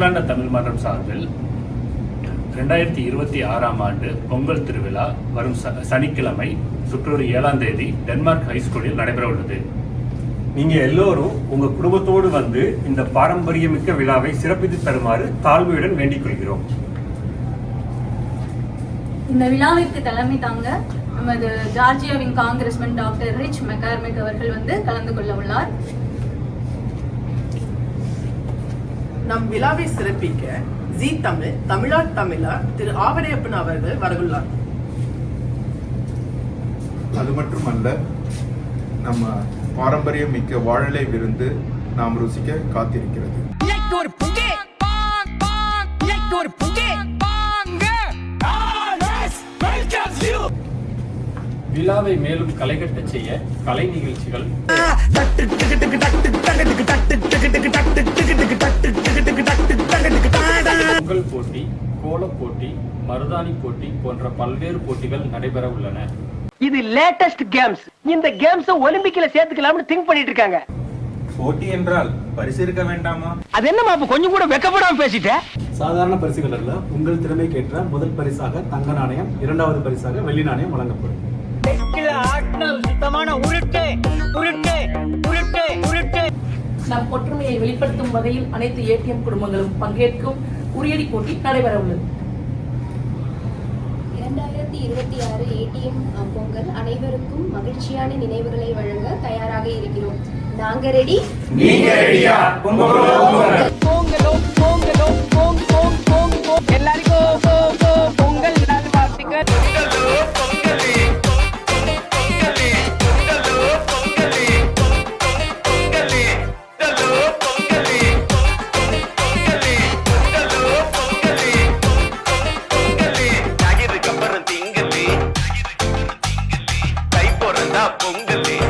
தமிழ் மன்றம் சார்பில் ரெண்டாயிரத்தி இருபத்தி ஆறாம் ஆண்டு பொங்கல் திருவிழா வரும் ச- சனிக்கிழமை சுற்றொரு ஏழாம் தேதி டென்மார்க் ஹைஸ்கூலில் நடைபெற உள்ளது. நீங்க எல்லோரும் உங்க குடும்பத்தோடு வந்து இந்த பாரம்பரியமிக்க விழாவை சிறப்பித்து தருமாறு தாழ்மையுடன் வேண்டிக் கொள்கிறோம். இந்த விழாவிற்கு தலைமை தாங்க நமது ஜார்ஜியாவின் காங்கிரஸ்மேன் டாக்டர் ரிச் மெக்கார்மிக் அவர்கள் வந்து கலந்து கொள்ள உள்ளார். நம் விழாவை சிறப்பிக்க ஜி தமிழ் தமிழார் தமிழார் திரு ஆவரையப்பன் அவர்கள் வரவுள்ளார் அது மட்டுமல்ல நம்ம பாரம்பரியம் மிக்க வாழலை விருந்து நாம் ருசிக்க காத்திருக்கிறது விழாவை மேலும் களைகட்டச் செய்ய கலை நிகழ்ச்சிகள் மருதாணி போட்டி போன்ற பல்வேறு போட்டிகள் நடைபெற உள்ளன. இது லேட்டஸ்ட் கேம்ஸ் இந்த கேம்ஸ் ஒலிம்பிக்ல சேர்த்துக்கலாம்னு திங்க் பண்ணிட்டு இருக்காங்க. போட்டி என்றால் பரிசு இருக்க வேண்டாமா? அது என்னமா அப்ப கொஞ்சம் கூட வெக்கப்படாம பேசிட்ட? சாதாரண பரிசுகள் அல்ல உங்கள் திறமைக்கேற்ற முதல் பரிசாக தங்க நாணயம் இரண்டாவது பரிசாக வெள்ளி நாணயம் வழங்கப்படும். சுத்தமான உருட்டு உருட்டு உருட்டு உருட்டு. நம் ஒற்றுமையை வெளிப்படுத்தும் வகையில் அனைத்து ஏடிஎம் குடும்பங்களும் பங்கேற்கும் உரியடி போட்டி நடைபெற உள்ளது. இரண்டாயிரத்தி இருபத்தி ஆறு ஏடிஎம் பொங்கல் அனைவருக்கும் மகிழ்ச்சியான நினைவுகளை வழங்க தயாராக இருக்கிறோம். நாங்க ரெடி போங்கலோ போங்க பொங்கலே.